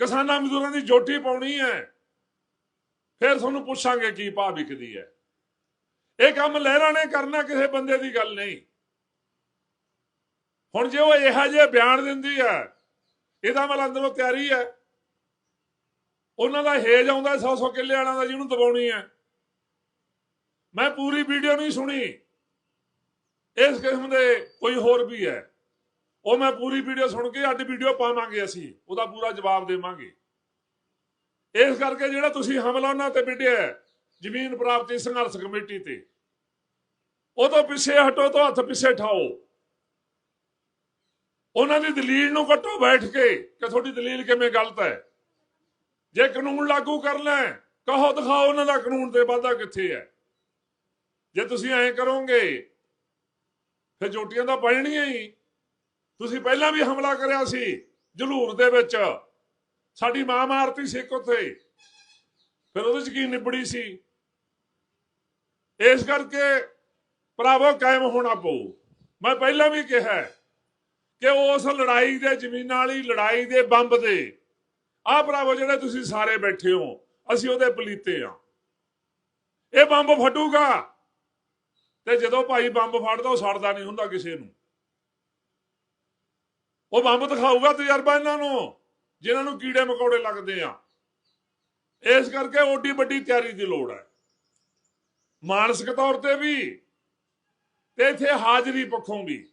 ਕਿਸਾਨਾਂ ਮਜ਼ਦੂਰਾਂ ਦੀ ਜੋਟੀ ਪਾਉਣੀ ਹੈ, ਫਿਰ ਤੁਹਾਨੂੰ ਪੁੱਛਾਂਗੇ ਕੀ ਭਾਅ ਵਿਕਦੀ ਹੈ। ਇਹ ਕੰਮ ਲਹਿਰਾਂ ਨੇ ਕਰਨਾ, ਕਿਸੇ ਬੰਦੇ ਦੀ ਗੱਲ ਨਹੀਂ। ਹੁਣ ਜੇ ਉਹ ਇਹੋ ਜਿਹੇ ਬਿਆਨ ਦਿੰਦੀ ਹੈ, ਇਹਦਾ ਮਤਲਬ ਅੰਦਰੋਂ ਤਿਆਰੀ ਹੈ। ਉਹਨਾਂ ਦਾ ਹੇਜ ਆਉਂਦਾ 100 100 ਕਿੱਲੇ ਵਾਲਿਆਂ ਦਾ ਜਿਹਨੂੰ ਦਬਾਉਣੀ ਹੈ। ਮੈਂ ਪੂਰੀ ਵੀਡੀਓ ਨਹੀਂ ਸੁਣੀ। ਇਸ ਕਿਸਮ ਦੇ ਕੋਈ ਹੋਰ ਵੀ ਹੈ। ਉਹ ਮੈਂ ਪੂਰੀ ਵੀਡੀਓ ਸੁਣ ਕੇ ਅੱਜ ਵੀਡੀਓ ਪਾਵਾਂਗੇ ਅਸੀਂ। ਉਹਦਾ ਪੂਰਾ ਜਵਾਬ ਦੇਵਾਂਗੇ। ਇਸ ਕਰਕੇ ਜਿਹੜਾ ਤੁਸੀਂ ਹਮਲਾ ਉਹਨਾਂ ਤੇ ਵਿੱਢਿਆ ਜ਼ਮੀਨ ਪ੍ਰਾਪਤੀ ਸੰਘਰਸ਼ ਕਮੇਟੀ ਤੇ, ਉਹ ਤੋਂ ਪਿੱਛੇ ਹਟੋ ਤੋਂ ਹੱਥ ਪਿੱਛੇ ਠਾਓ। ਉਹਨਾਂ ਦੀ ਦਲੀਲ ਨੂੰ ਕੱਟੋ ਬੈਠ ਕੇ ਕਿ ਤੁਹਾਡੀ ਦਲੀਲ ਕਿਵੇਂ ਗਲਤ ਹੈ। ਜੇ ਕਾਨੂੰਨ ਲਾਗੂ ਕਰ ਲੈ ਕਹੋ, ਦਿਖਾਓ ਉਹਨਾਂ ਦਾ ਕਾਨੂੰਨ ਤੇ ਵਾਧਾ ਕਿੱਥੇ ਹੈ। ਜੇ ਤੁਸੀਂ ਐਂ ਕਰੋਗੇ, ਫਿਰ ਜੋਟੀਆਂ ਤਾਂ ਪੈਣੀਆਂ ਹੀ। ਤੁਸੀਂ ਪਹਿਲਾਂ ਵੀ ਹਮਲਾ ਕਰਿਆ ਸੀ ਜਲੂਰ ਦੇ ਵਿੱਚ। ਸਾਡੀ ਮਾਂ ਮਾਰਤੀ ਸਿੱਖ ਉੱਥੇ। ਫਿਰ ਉਹਦੇ ਚ ਕੀ ਨਿਬੜੀ ਸੀ? ਇਸ ਕਰਕੇ ਭਰਾਵੋ, ਕਾਇਮ ਹੋਣਾ ਪਊ। ਮੈਂ ਪਹਿਲਾਂ ਵੀ ਕਿਹਾ ਕਿ ਉਸ ਲੜਾਈ ਦੇ ਜ਼ਮੀਨਾਂ ਵਾਲੀ ਲੜਾਈ ਦੇ ਬੰਬ ਦੇ ਆਹ ਭਰਾਵੋ ਜਿਹੜੇ ਤੁਸੀਂ ਸਾਰੇ ਬੈਠੇ ਹੋ, ਅਸੀਂ ਉਹਦੇ ਪਲੀਤੇ ਆ। ਇਹ ਬੰਬ ਫਟੂਗਾ ਤੇ ਜਦੋਂ ਭਾਈ ਬੰਬ ਫੜਦਾ, ਉਹ ਸੜਦਾ ਨਹੀਂ ਹੁੰਦਾ ਕਿਸੇ ਨੂੰ। ਉਹ ਬੰਬ ਦਿਖਾਊਗਾ ਤਜਰਬਾ ਇਹਨਾਂ ਨੂੰ, ਜਿਨ੍ਹਾਂ ਨੂੰ ਕੀੜੇ ਮਕੌੜੇ ਲੱਗਦੇ ਆ। ਇਸ ਕਰਕੇ ਓਡੀ ਵੱਡੀ ਤਿਆਰੀ ਦੀ ਲੋੜ ਹੈ। ਮਾਨਸਿਕ ਤੌਰ ਤੇ ਵੀ ਤੇ ਇੱਥੇ ਹਾਜ਼ਰੀ ਪੱਖੋਂ ਵੀ।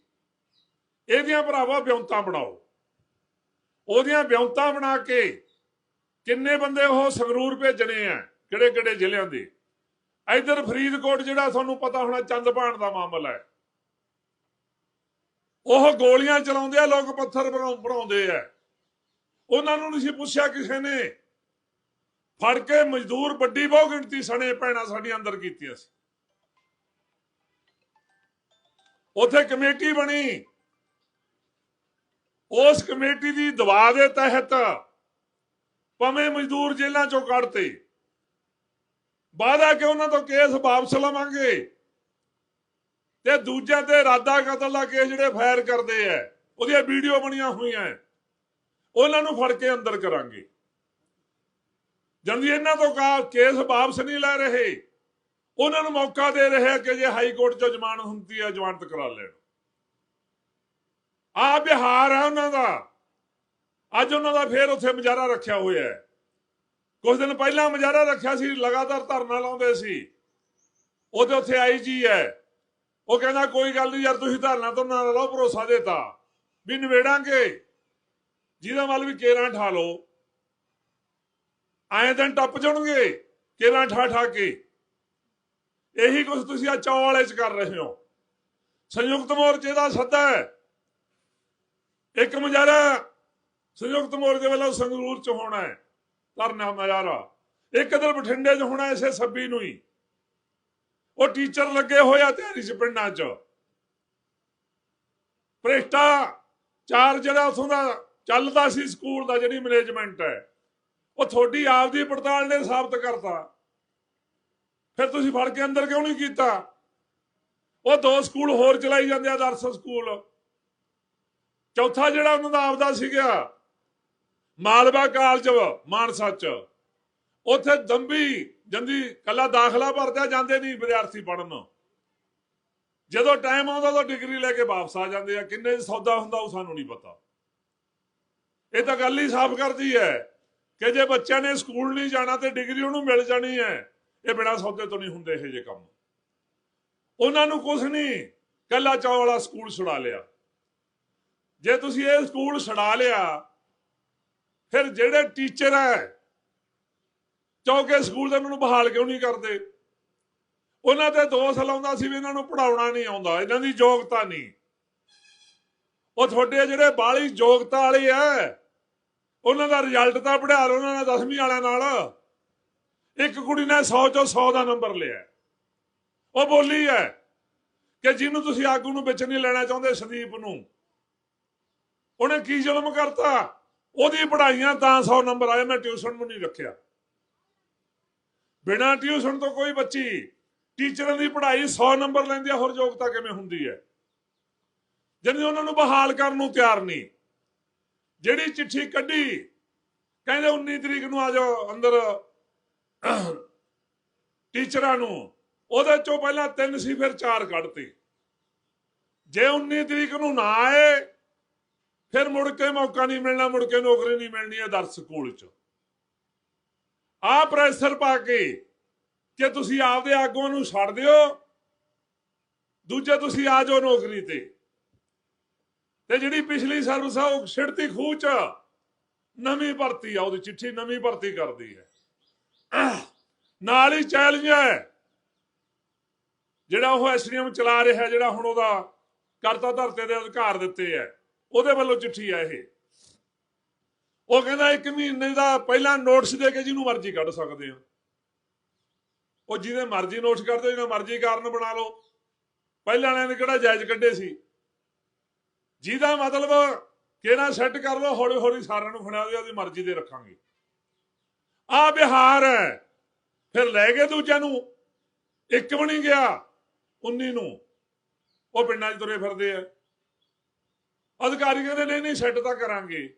ਇਹਦੀਆਂ ਭਰਾਵਾ ਵਿਉਂਤਾਂ ਬਣਾਓ। ਉਹਦੀਆਂ ਵਿਉਂਤਾਂ ਬਣਾ ਕੇ ਕਿੰਨੇ ਬੰਦੇ ਉਹ ਸੰਗਰੂਰ ਭੇਜਣੇ ਆ ਕਿਹੜੇ ਕਿਹੜੇ ਜ਼ਿਲ੍ਹਿਆਂ ਦੇ? ਇਧਰ ਫਰੀਦਕੋਟ ਜਿਹੜਾ ਤੁਹਾਨੂੰ ਪਤਾ ਹੋਣਾ ਚੰਦਪਾਣ ਦਾ ਮਾਮਲਾ ਹੈ। ਉਹ ਗੋਲੀਆਂ ਚਲਾਉਂਦੇ ਆ, ਲੋਕ ਪੱਥਰ ਬਣਾਉ- ਬਣਾਉਂਦੇ ਆ। ਉਹਨਾਂ ਨੂੰ ਨਹੀਂ ਸੀ ਪੁੱਛਿਆ ਕਿਸੇ ਨੇ। ਫੜ ਕੇ ਮਜ਼ਦੂਰ ਵੱਡੀ ਬਹੁ ਗਿਣਤੀ ਸਣੇ ਪੈਣਾ ਸਾਡੀ ਅੰਦਰ ਕੀਤੀਆਂ ਸੀ। ਉਥੇ ਕਮੇਟੀ ਬਣੀ। ਉਸ ਕਮੇਟੀ ਦੀ ਦਵਾ ਦੇ ਤਹਿਤ ਭਾਵੇਂ ਮਜ਼ਦੂਰ ਜੇਲ੍ਹਾਂ ਚੋਂ ਕੱਢਤੇ। ਵਾਅਦਾ ਕਿ ਉਹਨਾਂ ਤੋਂ ਕੇਸ ਵਾਪਸ ਲਵਾਂਗੇ। ਤੇ ਦੂਜਿਆਂ ਤੇ ਇਰਾਦਾ ਕਤਲ ਦਾ ਕੇਸ ਜਿਹੜੇ ਫਾਇਰ ਕਰਦੇ ਆ, ਉਹਦੀਆਂ ਵੀਡੀਓ ਬਣੀਆਂ ਹੋਈਆਂ। ਉਹਨਾਂ ਨੂੰ ਫੜ ਕੇ ਅੰਦਰ ਕਰਾਂਗੇ। ਜੰਦੀ ਇਹਨਾਂ ਤੋਂ ਕੇਸ ਵਾਪਸ ਨਹੀਂ ਲੈ ਰਹੇ, ਉਹਨਾਂ ਨੂੰ ਮੌਕਾ ਦੇ ਰਹੇ ਆ ਕਿ ਜੇ ਹਾਈ ਕੋਰਟ ਚੋਂ ਜ਼ਮਾਨਤ ਹੁੰਦੀ ਹੈ ਜ਼ਮਾਨਤ ਕਰਾ ਲੈਣ। ਆ ਬਿਹਾਰ ਹੈ ਉਹਨਾਂ ਦਾ। ਅੱਜ ਉਹਨਾਂ ਦਾ ਫੇਰ ਉੱਥੇ ਮੁਜ਼ਾਹਰਾ ਰੱਖਿਆ ਹੋਇਆ ਹੈ। ਕੁਝ ਦਿਨ ਪਹਿਲਾਂ ਮੁਜ਼ਾਹਰਾ ਰੱਖਿਆ ਸੀ, ਲਗਾਤਾਰ ਧਰਨਾ ਲਾਉਂਦੇ ਸੀ। ਉਹਦੇ ਉੱਥੇ ਆਈਜੀ ਹੈ। ਉਹ ਕਹਿੰਦਾ, ਕੋਈ ਗੱਲ ਨਹੀਂ ਯਾਰ, ਤੁਸੀਂ ਧਰਨਾ ਤੋਂ ਨਾ ਲਾਓ, ਭਰੋਸਾ ਦੇਤਾ। ਵੀ ਨਿਬੇੜਾਂਗੇ। ਜਿਹਦਾ ਵੱਲ ਵੀ ਕੇਰਾਂ ਠਾ ਲਓ। ਐਂ ਦਿਨ ਟੱਪ ਜਾਣਗੇ, ਕੇਰਾਂ ਠਾ ਠਾ ਕੇ। ਇਹੀ ਕੁਝ ਤੁਸੀਂ ਆ ਚੌ ਵਾਲੇ ਚ ਕਰ ਰਹੇ ਹੋ। ਸੰਯੁਕਤ ਮੋਰਚੇ ਦਾ ਸੱਦਾ ਹੈ। ਇੱਕ ਮੁਜ਼ਾਹਰਾ ਸੰਯੁਕਤ ਮੋਰਚੇ ਵੱਲੋਂ ਸੰਗਰੂਰ ਚ ਹੋਣਾ ਹੈ। ਧਰਨਾ ਮੁਜ਼ਾਹਰਾ। ਇੱਕ ਦਿਨ ਬਠਿੰਡੇ ਚ ਹੋਣਾ ਇਸੇ 26 ਨੂੰ ਹੀ। ਉਹ ਟੀਚਰ ਲੱਗੇ ਹੋਇਆ ਤਿਆਰੀ ਚ ਪਿੰਡਾਂ ਚ। ਭ੍ਰਿਸ਼ਟਾ ਚਾਰ ਜਿਹੜਾ ਉਥੋਂ ਦਾ ਚੱਲਦਾ ਸੀ ਸਕੂਲ ਦਾ, ਜਿਹੜੀ ਮੈਨੇਜਮੈਂਟ ਹੈ, ਉਹ ਤੁਹਾਡੀ ਆਪਦੀ ਪੜਤਾਲ ਨੇ ਸਾਬਤ ਕਰਤਾ। ਫਿਰ ਤੁਸੀਂ ਫੜ ਕੇ ਅੰਦਰ ਕਿਉਂ ਨਹੀਂ ਕੀਤਾ? ਉਹ ਦੋ ਸਕੂਲ ਹੋਰ ਚਲਾਈ ਜਾਂਦੇ ਆ ਆਦਰਸ਼ ਸਕੂਲ। ਚੌਥਾ ਜਿਹੜਾ ਉਹਨਾਂ ਦਾ ਆਪਦਾ ਸੀਗਾ, ਮਾਲਵਾ ਕਾਲਜ ਮਾਨਸਾ ਚ। ਉੱਥੇ ਦੰਬੀ, ਜੰਦੀ ਕੱਲਾ ਦਾਖਲਾ ਭਰਦਿਆ ਜਾਂਦੇ ਨਹੀਂ ਵਿਦਿਆਰਥੀ ਪੜਨ ਜਦੋਂ ਟਾਈਮ ਆਉਂਦਾ ਤਾਂ ਡਿਗਰੀ ਲੈ ਕੇ ਵਾਪਸ ਆ ਜਾਂਦੇ ਆ। ਕਿੰਨੇ ਸੌਦਾ ਹੁੰਦਾ ਉਹ ਸਾਨੂੰ ਨਹੀਂ ਪਤਾ। ਇਹ ਤਾਂ ਗੱਲ ਹੀ ਸਾਫ਼ ਕਰਦੀ ਹੈ ਕਿ ਜੇ ਬੱਚਿਆਂ ਨੇ ਸਕੂਲ ਨਹੀਂ ਜਾਣਾ ਤੇ ਡਿਗਰੀ ਉਹਨੂੰ ਮਿਲ ਜਾਣੀ ਹੈ। ਇਹ ਬਿਨਾਂ ਸੌਦੇ ਤੋਂ ਨਹੀਂ ਹੁੰਦੇ ਇਹ ਜੇ ਕੰਮ। ਉਹਨਾਂ ਨੂੰ ਕੁਝ ਨਹੀਂ, ਕੱਲਾ ਚੌ ਵਾਲਾ ਸਕੂਲ ਛੁਡਾ ਲਿਆ। ਜੇ ਤੁਸੀਂ ਇਹ ਸਕੂਲ ਛਡਾ ਲਿਆ, ਫਿਰ ਜਿਹੜੇ ਟੀਚਰ ਹੈ ਚੌਕੇ ਸਕੂਲ ਦੇ ਉਹਨਾਂ ਨੂੰ ਬਹਾਲ ਕਿਉਂ ਨਹੀਂ ਕਰਦੇ? ਉਹਨਾਂ ਤੇ ਦੋਸ਼ ਲਾਉਂਦਾ ਸੀ ਵੀ ਇਹਨਾਂ ਨੂੰ ਪੜਾਉਣਾ ਨਹੀਂ ਆਉਂਦਾ, ਇਹਨਾਂ ਦੀ ਯੋਗਤਾ ਨਹੀਂ। ਉਹ ਤੁਹਾਡੇ ਜਿਹੜੇ ਬਾਲੀ ਯੋਗਤਾ ਵਾਲੇ ਐ, ਉਹਨਾਂ ਦਾ ਰਿਜ਼ਲਟ ਤਾਂ ਪੜਿਆ ਲਓ ਉਹਨਾਂ ਨੇ 10ਵੀਂ ਵਾਲਿਆਂ ਨਾਲ। ਇੱਕ ਕੁੜੀ ਨੇ 100 ਚੋਂ 100 ਦਾ ਨੰਬਰ ਲਿਆ। ਉਹ ਬੋਲੀ ਹੈ ਕਿ ਜਿਹਨੂੰ ਤੁਸੀਂ ਆਗੂ ਨੂੰ ਵਿੱਚ ਨਹੀਂ ਲੈਣਾ ਚਾਹੁੰਦੇ, ਸੰਦੀਪ ਨੂੰ। ਉਹਨੇ ਕੀ ਜ਼ੁਲਮ ਕਰਤਾ? ਉਹਦੀ ਪੜ੍ਹਾਈਆਂ ਤਾਂ 100 ਨੰਬਰ ਆਏ, ਮੈਂ ਟਿਊਸ਼ਨ ਨੂੰ ਨਹੀਂ ਰੱਖਿਆ। ਬਿਨਾਂ ਟਿਊਸ਼ਨ ਤੋਂ ਕੋਈ ਬੱਚੀ, ਟੀਚਰਾਂ ਦੀ ਪੜ੍ਹਾਈ 100 ਨੰਬਰ ਲੈਂਦੀ ਆ, ਹੋਰ ਯੋਗਤਾ ਕਿਵੇਂ ਹੁੰਦੀ ਹੈ? ਜਦ ਉਹਨਾਂ ਨੂੰ ਬਹਾਲ ਕਰਨ ਨੂੰ ਤਿਆਰ ਨਹੀਂ। ਜਿਹੜੀ ਚਿੱਠੀ ਕੱਢੀ, ਕਹਿੰਦੇ 19 ਤਰੀਕ ਨੂੰ ਆ ਜਾਓ ਅੰਦਰ, ਟੀਚਰਾਂ ਨੂੰ। ਉਹਦੇ ਚੋਂ ਪਹਿਲਾਂ ਤਿੰਨ ਸੀ, ਫਿਰ ਚਾਰ ਕੱਢਤੇ। ਜੇ 19 ਤਰੀਕ ਨੂੰ ਨਾ ਆਏ ਫਿਰ ਮੁੜ ਕੇ ਮੌਕਾ ਨਹੀਂ ਮਿਲਣਾ, ਮੁੜ ਕੇ ਨੌਕਰੀ ਨਹੀਂ ਮਿਲਣੀ ਹੈ ਆਦਰਸ਼ ਸਕੂਲ 'ਚ। ਆ ਪ੍ਰੈਸ਼ਰ ਪਾ ਕੇ ਕਿ ਤੁਸੀਂ ਆਪਦੇ ਆਗੂਆਂ ਨੂੰ ਛੱਡ ਦਿਓ, ਦੂਜੇ ਤੁਸੀਂ ਆ ਜਾਓ ਨੌਕਰੀ ਤੇ। ਤੇ ਜਿਹੜੀ ਪਿਛਲੀ ਸਰਵਿਸ ਆ ਉਹ ਛਿੜਤੀ ਖੂਹ 'ਚ ਨਵੀਂ ਭਰਤੀ ਆ, ਉਹਦੀ ਚਿੱਠੀ ਨਵੀਂ ਭਰਤੀ ਕਰਦੀ ਹੈ। ਨਾਲ ਹੀ ਚੈਲੰਜ ਹੈ, ਜਿਹੜਾ ਉਹ ਐਸਡੀਐਮ ਚਲਾ ਰਿਹਾ, ਜਿਹੜਾ ਹੁਣ ਉਹਦਾ ਕਰਤਾ ਧਰਤੇ ਦੇ ਅਧਿਕਾਰ ਦਿੱਤੇ ਹੈ। ਉਹਦੇ ਵੱਲੋਂ ਚਿੱਠੀ ਆ ਇਹ। ਉਹ ਕਹਿੰਦਾ ਇੱਕ ਮਹੀਨੇ ਦਾ ਪਹਿਲਾਂ ਨੋਟਿਸ ਦੇ ਕੇ ਜਿਹਨੂੰ ਮਰਜ਼ੀ ਕੱਢ ਸਕਦੇ ਆ। ਉਹ ਜਿਹਦੇ ਮਰਜ਼ੀ ਨੋਟਿਸ ਕਰ ਦਿਓ ਜਿਹਦਾ ਮਰਜ਼ੀ ਕਾਰਨ ਬਣਾ ਲਓ। ਪਹਿਲਾਂ ਵਾਲਿਆਂ ਨੇ ਕਿਹੜਾ ਜਾਇਜ਼ ਕੱਢੇ ਸੀ? ਜਿਹਦਾ ਮਤਲਬ ਕਿਹੜਾ ਸੈੱਟ ਕਰ ਲਓ ਹੌਲੀ ਹੌਲੀ ਸਾਰਿਆਂ ਨੂੰ ਫੜਾ ਦਿਓ ਉਹਦੀ ਮਰਜ਼ੀ ਦੇ ਰੱਖਾਂਗੇ। ਆ ਬਿਹਾਰ ਹੈ। ਫਿਰ ਲੈ ਗਏ ਦੂਜਿਆਂ ਨੂੰ। ਇੱਕ ਬਣੀ ਗਿਆ 19 ਨੂੰ। ਉਹ ਪਿੰਡਾਂ 'ਚ ਤੁਰੇ ਫਿਰਦੇ ਆ। ਅਧਿਕਾਰੀ ਕਹਿੰਦੇ, ਨਹੀਂ ਨਹੀਂ ਸੈੱਟ ਤਾਂ ਕਰਾਂਗੇ।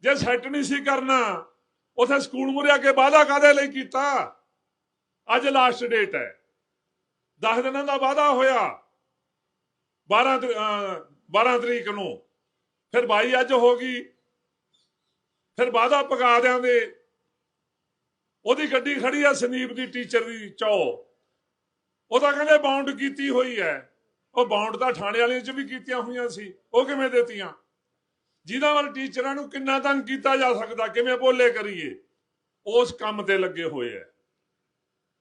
ਜੇ ਸੈੱਟ ਨਹੀਂ ਸੀ ਕਰਨਾ, ਉਥੇ ਸਕੂਲ ਮੁਰੇ ਆ ਕੇ ਵਾਅਦਾ ਕਾਦੇ ਲਈ ਕੀਤਾ? ਅੱਜ ਲਾਸਟ ਡੇਟ ਹੈ। 10 ਦਿਨਾਂ ਦਾ ਵਾਅਦਾ ਹੋਇਆ। 12 ਤਰੀ- 12 ਤਰੀਕ ਨੂੰ। ਫਿਰ 22 ਅੱਜ ਹੋ ਗਈ। ਫਿਰ ਵਾਅਦਾ ਪਕਾ ਦਿਆਂਗੇ ਉਹਦੀ ਗੱਡੀ ਖੜੀ ਆ ਸੰਦੀਪ ਦੀ ਟੀਚਰ ਦੀ, ਚੌ। ਉਹ ਤਾਂ ਕਹਿੰਦੇ ਬਾਉਂਡ ਕੀਤੀ ਹੋਈ ਹੈ। ਉਹ ਬਾਉਂਡ ਤਾਂ ਥਾਣੇ ਵਾਲਿਆਂ 'ਚ ਵੀ ਕੀਤੀਆਂ ਹੋਈਆਂ ਸੀ। ਉਹ ਕਿਵੇਂ ਦੇਤੀਆਂ? ਜਿਹਦਾ ਵੱਲ ਟੀਚਰਾਂ ਨੂੰ ਕਿੰਨਾ ਤੰਗ ਕੀਤਾ ਜਾ ਸਕਦਾ, ਕਿਵੇਂ ਬੋਲੇ ਕਰੀਏ? ਉਸ ਕੰਮ ਤੇ ਲੱਗੇ ਹੋਏ ਐ।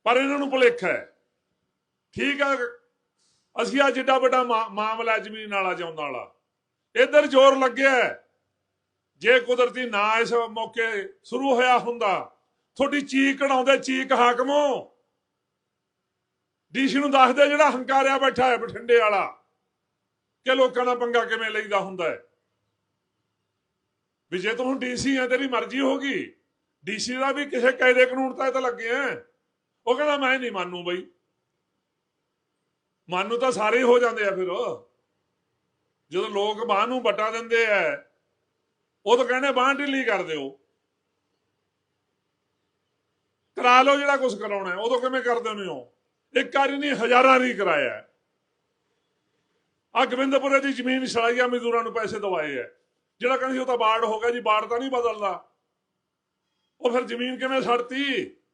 ਪਰ ਇਹਨਾਂ ਨੂੰ ਭੁਲੇਖਾ ਹੈ ਠੀਕ ਹੈ ਅਸੀਂ ਅੱਜ ਏਡਾ ਵੱਡਾ ਮਾ- ਮਾਮਲਾ ਜ਼ਮੀਨ ਵਾਲਾ ਜਾਉਂਦਾ ਵਾਲਾ। ਇੱਧਰ ਜ਼ੋਰ ਲੱਗਿਆ ਜੇ ਕੁਦਰਤੀ ਨਾ ਇਸ ਮੌਕੇ ਸ਼ੁਰੂ ਹੋਇਆ ਹੁੰਦਾ, ਤੁਹਾਡੀ ਚੀਕ ਕਢਾਉਂਦੇ ਚੀਕ ਹਾਕਮੋ। ਡੀਸੀ ਨੂੰ ਦੱਸਦੇ ਜਿਹੜਾ ਹੰਕਾਰਿਆ ਬੈਠਾ ਹੈ, ਬਠਿੰਡੇ ਵਾਲਾ। ਕਿ ਲੋਕਾਂ ਦਾ ਪੰਗਾ ਕਿਵੇਂ ਲਈਦਾ ਹੁੰਦਾ ਹੈ? ਵੀ ਜੇ ਤੂੰ ਡੀਸੀ ਹੈ, ਤੇਰੀ ਮਰਜ਼ੀ ਹੋਗੀ ਡੀਸੀ ਦਾ ਵੀ ਕਿਸੇ ਕਾਇਦੇ ਕਾਨੂੰਨ ਤਾਂ ਇਹ ਤਾਂ ਲੱਗੇ ਆ ਉਹ ਕਹਿੰਦਾ, ਮੈਂ ਨਹੀਂ ਮੰਨੂ ਬਈ। ਮੰਨੂ ਤਾਂ ਸਾਰੇ ਹੋ ਜਾਂਦੇ ਆ ਫਿਰ। ਜਦੋਂ ਲੋਕ ਬਾਹ ਨੂੰ ਬਟਾ ਦਿੰਦੇ ਆ, ਉਹ ਤਾਂ ਕਹਿੰਦੇ, ਬਾਹ ਢਿੱਲੀ ਕਰ ਦਿਓ। ਕਰਾ ਲਓ ਜਿਹੜਾ ਕੁਝ ਕਰਾਉਣਾ ਹੈ। ਉਦੋਂ ਕਿਵੇਂ ਕਰਦੇ ਨੇ ਹੋ? ਇੱਕ ਵਾਰੀ ਨਹੀਂ ਹਜ਼ਾਰਾਂ ਨਹੀਂ ਕਰਾਇਆ। ਆ ਗੋਬਿੰਦਪੁਰੇ ਦੀ ਜ਼ਮੀਨ ਸੜਾਈਆ ਮਜ਼ਦੂਰਾਂ ਨੂੰ ਪੈਸੇ ਦਵਾਏ ਆ ਜਿਹੜਾ ਕਹਿੰਦੇ ਸੀ ਉਹ ਤਾਂ ਬਾੜ ਹੋ ਗਿਆ ਜੀ, ਬਾੜ ਤਾਂ ਨਹੀਂ ਬਦਲਦਾ। ਉਹ ਫਿਰ ਜ਼ਮੀਨ ਕਿਵੇਂ ਛੱਡਤੀ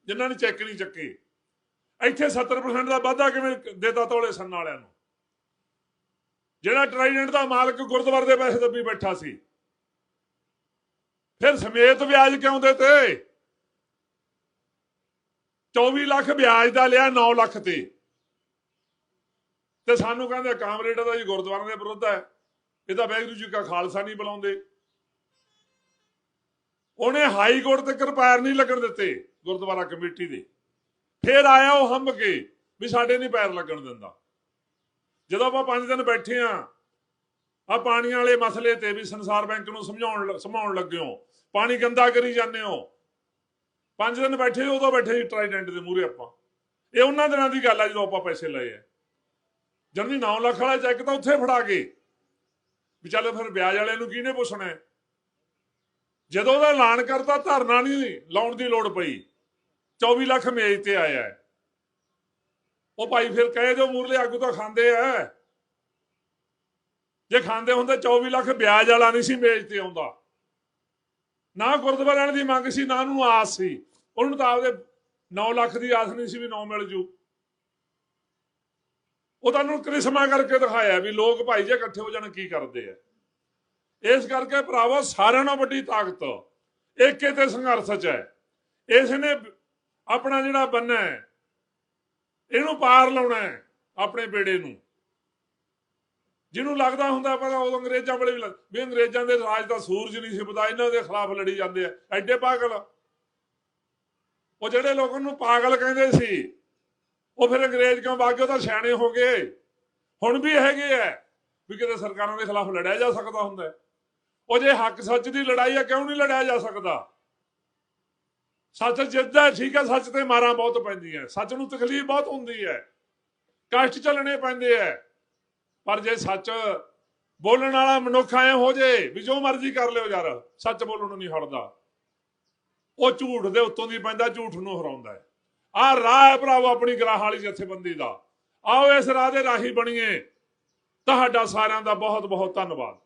ਜਿਨ੍ਹਾਂ ਨੇ ਚੈੱਕ ਨਹੀਂ ਚੱਕੀ। ਇੱਥੇ 70% ਦਾ ਵਾਧਾ ਕਿਵੇਂ ਦੇਤਾ ਤੋਲੇ ਸੰਨ ਵਾਲਿਆਂ ਨੂੰ? ਜਿਹੜਾ ਟ੍ਰਾਈਡੈਂਟ ਦਾ ਮਾਲਕ ਗੁਰਦੁਆਰੇ ਦੇ ਪੈਸੇ ਦੱਬੀ ਬੈਠਾ ਸੀ। ਫਿਰ ਸਮੇਤ ਵਿਆਜ ਕਿਉਂ ਦੇਤੇ? 24 ਲੱਖ ਵਿਆਜ ਦਾ ਲਿਆ 9 ਲੱਖ ਤੇ। ਤੇ ਸਾਨੂੰ ਕਹਿੰਦੇ ਕਾਮਰੇਡ ਦਾ ਜੀ ਗੁਰਦੁਆਰੇ ਦੇ ਵਿਰੁੱਧ ਹੈ। ਇਹ ਤਾਂ ਵਾਹਿਗੁਰੂ ਜੀ ਕਾ ਖਾਲਸਾ ਨਹੀਂ ਬੁਲਾਉਂਦੇ। ਉਹਨੇ ਹਾਈ ਕੋਰਟ ਤੇ ਕਿਰਪਾਰ ਨਹੀਂ ਲੱਗਣ ਦਿੱਤੇ ਗੁਰਦੁਆਰਾ ਕਮੇਟੀ ਦੇ। ਫੇਰ ਆਇਆ ਉਹ ਹੰਬ ਕੇ ਵੀ ਸਾਡੇ ਨਹੀਂ ਪੈਰ ਲੱਗਣ ਦਿੰਦਾ। ਜਦੋਂ ਆਪਾਂ 5 ਦਿਨ ਬੈਠੇ ਆ ਆ ਪਾਣੀਆਂ ਵਾਲੇ ਮਸਲੇ ਤੇ ਵੀ ਸੰਸਾਰ ਬੈਂਕ ਨੂੰ ਸਮਝਾਉਣ ਸਮਝਾਉਣ ਲੱਗੇ ਹੋ। ਪਾਣੀ ਗੰਦਾ ਕਰੀ ਜਾਂਦੇ ਹੋ। ਪੰਜ ਦਿਨ ਬੈਠੇ, ਉਦੋਂ ਬੈਠੇ ਸੀ ਟ੍ਰਾਈਡੈਂਟ ਦੇ ਮੂਹਰੇ ਆਪਾਂ। ਇਹ ਉਹਨਾਂ ਦਿਨਾਂ ਦੀ ਗੱਲ ਆ ਜਦੋਂ ਆਪਾਂ ਪੈਸੇ ਲਏ ਆ। ਜੰਦੀ 9 ਲੱਖ ਵਾਲਾ ਚੈੱਕ ਤਾਂ ਉੱਥੇ ਫੜਾ ਗਏ ਵੀ ਚੱਲ ਫਿਰ ਵਿਆਜ ਵਾਲਿਆਂ ਨੂੰ ਕਿਹਨੇ ਪੁੱਛਣਾ ਜਦੋਂ ਉਹਦਾ ਐਲਾਨ ਕਰਤਾ, ਧਰਨਾ ਨਹੀਂ ਲਾਉਣ ਦੀ ਲੋੜ ਪਈ। 24 ਲੱਖ ਮੇਜ ਤੇ ਆਇਆ ਉਹ ਭਾਈ ਫਿਰ ਕਹੇ, ਜੋ ਮੂਰਲੇ ਆਗੂ ਤਾਂ ਖਾਂਦੇ ਆ। ਜੇ ਖਾਂਦੇ ਹੁੰਦੇ 24 ਲੱਖ ਵਿਆਜ ਵਾਲਾ ਨਹੀਂ ਸੀ ਮੇਜ ਤੇ ਆਉਂਦਾ। ਨਾ ਗੁਰਦੁਆਰੇ ਦੀ ਮੰਗ ਸੀ, ਨਾ ਉਹਨੂੰ ਆਸ ਸੀ। ਉਹਨੂੰ ਤਾਂ ਆਪਦੇ 9 ਲੱਖ ਦੀ ਆਸ ਨਹੀਂ ਸੀ ਵੀ 9 ਮਿਲ ਜੂ। ਉਹ ਤਾਂ ਉਹਨੂੰ ਕ੍ਰਿਸ਼ਮਾ ਕਰਕੇ ਦਿਖਾਇਆ ਵੀ ਲੋਕ ਭਾਈ ਜੇ ਇਕੱਠੇ ਹੋ ਜਾਣ, ਕੀ ਕਰਦੇ ਆ। ਇਸ ਕਰਕੇ ਭਰਾਵੋ, ਸਾਰਿਆਂ ਨਾਲੋਂ ਵੱਡੀ ਤਾਕਤ ਏਕੇ ਤੇ ਸੰਘਰਸ਼ ਚ ਹੈ। ਇਸ ਨੇ ਆਪਣਾ ਜਿਹੜਾ ਬੰਨਾ ਹੈ ਇਹਨੂੰ ਪਾਰ ਲਾਉਣਾ ਹੈ ਆਪਣੇ ਬੇੜੇ ਨੂੰ। ਜਿਹਨੂੰ ਲੱਗਦਾ ਹੁੰਦਾ ਪਰ ਉਹ ਅੰਗਰੇਜ਼ਾਂ ਵਾਲੇ ਵੀ ਲੱਗ- ਵੀ ਅੰਗਰੇਜ਼ਾਂ ਦੇ ਰਾਜ ਦਾ ਸੂਰਜ ਨਹੀਂ ਛਿਪਦਾ ਇਹਨਾਂ ਦੇ ਖਿਲਾਫ ਲੜੀ ਜਾਂਦੇ ਆ। ਐਡੇ ਪਾਗਲ ਉਹ ਜਿਹੜੇ ਲੋਕਾਂ ਨੂੰ ਪਾਗਲ ਕਹਿੰਦੇ ਸੀ, ਉਹ ਫਿਰ ਅੰਗਰੇਜ਼ ਕਿਉਂ ਬਾਗੇ ਉਹ ਤਾਂ ਸਿਆਣੇ ਹੋ ਗਏ। ਹੁਣ ਵੀ ਹੈਗੇ ਆ। ਵੀ ਕਿਤੇ ਸਰਕਾਰਾਂ ਦੇ ਖਿਲਾਫ ਲੜਿਆ ਜਾ ਸਕਦਾ ਹੁੰਦਾ ਉਹ ਜੇ ਹੱਕ ਸੱਚ ਦੀ ਲੜਾਈ ਆ, ਕਿਉਂ ਨਹੀਂ ਲੜਿਆ ਜਾ ਸਕਦਾ? ਸੱਚ ਜਿੱਦਾਂ ਠੀਕ ਹੈ, ਸੱਚ ਤੇ ਮਾਰਾਂ ਬਹੁਤ ਪੈਂਦੀਆਂ। ਸੱਚ ਨੂੰ ਤਕਲੀਫ ਬਹੁਤ ਹੁੰਦੀ ਹੈ। ਕਸ਼ਟ ਚੱਲਣੇ ਪੈਂਦੇ ਐ ਪਰ ਜੇ ਸੱਚ ਬੋਲਣ ਵਾਲਾ ਮਨੁੱਖ ਐ ਹੋ ਜੇ ਵੀ ਜੋ ਮਰਜ਼ੀ ਕਰ ਲਿਓ ਯਾਰ, ਸੱਚ ਬੋਲਣ ਨੂੰ ਨਹੀਂ ਹਟਦਾ। ਉਹ ਝੂਠ ਦੇ ਉੱਤੋਂ ਦੀ ਪੈਂਦਾ, ਝੂਠ ਨੂੰ ਹਰਾਉਂਦਾ ਹੈ। ਆਹ ਰਾਹ ਹੈ ਭਰਾਵੋ ਆਪਣੀ ਗਰਾਹ ਵਾਲੀ ਜਥੇਬੰਦੀ ਦਾ। ਆਓ ਇਸ ਰਾਹ ਦੇ ਰਾਹੀ ਬਣੀਏ। ਤੁਹਾਡਾ ਸਾਰਿਆਂ ਦਾ ਬਹੁਤ ਬਹੁਤ ਧੰਨਵਾਦ।